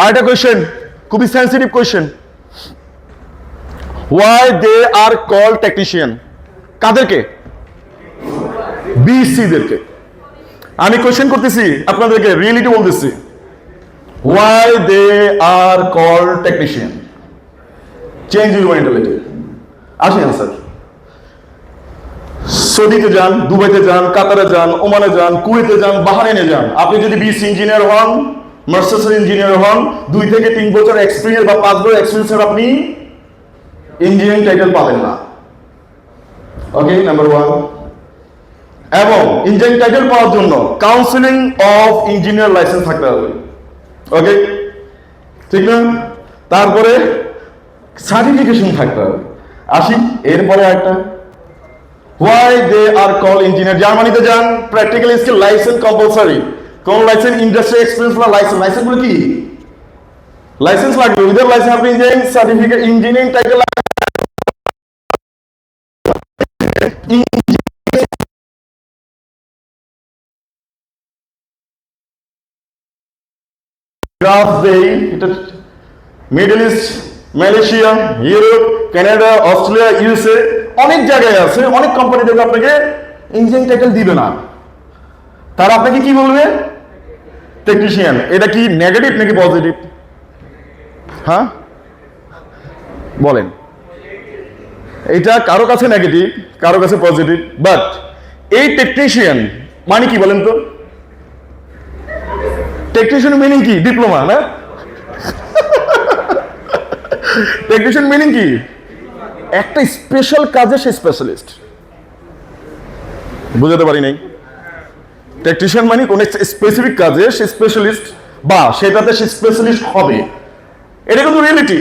আর একটা কোয়েশ্চেন খুবই sensitive question why they are call technician কাদেরকে? বিসিদেরকে আমি কোয়েশ্চেন করতেছি, আপনাদেরকে রিয়েলিটি বলতেছি। Why they are call technician change your mentality আসেন স্যার সৌদিতে যান, দুবাইতে যান, কাতারে যান, ওমানে যান, কুয়েতে যান, বাহারাইনে যান। আপনি যদি বিএসসি ইঞ্জিনিয়ার হন মার্সেসের ইঞ্জিনিয়ার হন, দুই থেকে তিন বছর এক্সপিরিয়েন্স বা পাঁচ বছর এক্সপিরিয়েন্সের আপনি ইঞ্জিনিয়ারিং টাইটেল পাবেন না। ওকে নাম্বার ওয়ান এবং ইঞ্জিনিয়ারিং টাইটেল পাওয়ার জন্য কাউন্সিলিং অফ ইঞ্জিনিয়ার লাইসেন্স থাকতে হবে। ওকে ঠিক না? তারপরে সার্টিফিকেশন থাকতে হবে। আসি, এরপরে একটা why they are call engineer জার্মানিতে যান প্র্যাকটিক্যাল স্কিল লাইসেন্স কম্পালসারি কোন লাইসেন্স ইন্ডাস্ট্রি এক্সপিরিয়েন্স না লাইসেন্স লাইসেন্সগুলো কি? লাইসেন্স লাগবে উইদার লাইসেন্স আপনি ইঞ্জিনিয়ারিং সার্টিফিকেট ইঞ্জিনিয়ারিং টাইটেল এটা middle east Malaysia Europe Canada Australia USA অনেক জায়গায় আছে, অনেক কোম্পানি থেকে আপনাকে ইঞ্জিনিয়ারিং টাইটেল দিবে না। তারা আপনাকে কি বলবে? টেকনিশিয়ান এটা কি নেগেটিভ নাকি পজিটিভ হ্যাঁ বলেন। এটা কারও কাছে নেগেটিভ কারও কাছে পজিটিভ বাট এই টেকনিশিয়ান মানে কি বলেন তো? টেকনিশিয়ান মিনিং কি? ডিপ্লোমা না? টেকনিশিয়ান মিনিং কি? একটা স্পেশাল কাজে সে স্পেশালিস্ট বুঝাতে পারি নাই? টেকনিশিয়ান মানে কোনো স্পেসিফিক কাজে সে স্পেশালিস্ট বা সেটাতে সে স্পেশালিস্ট হবে। এটা কিন্তু রিয়েলিটি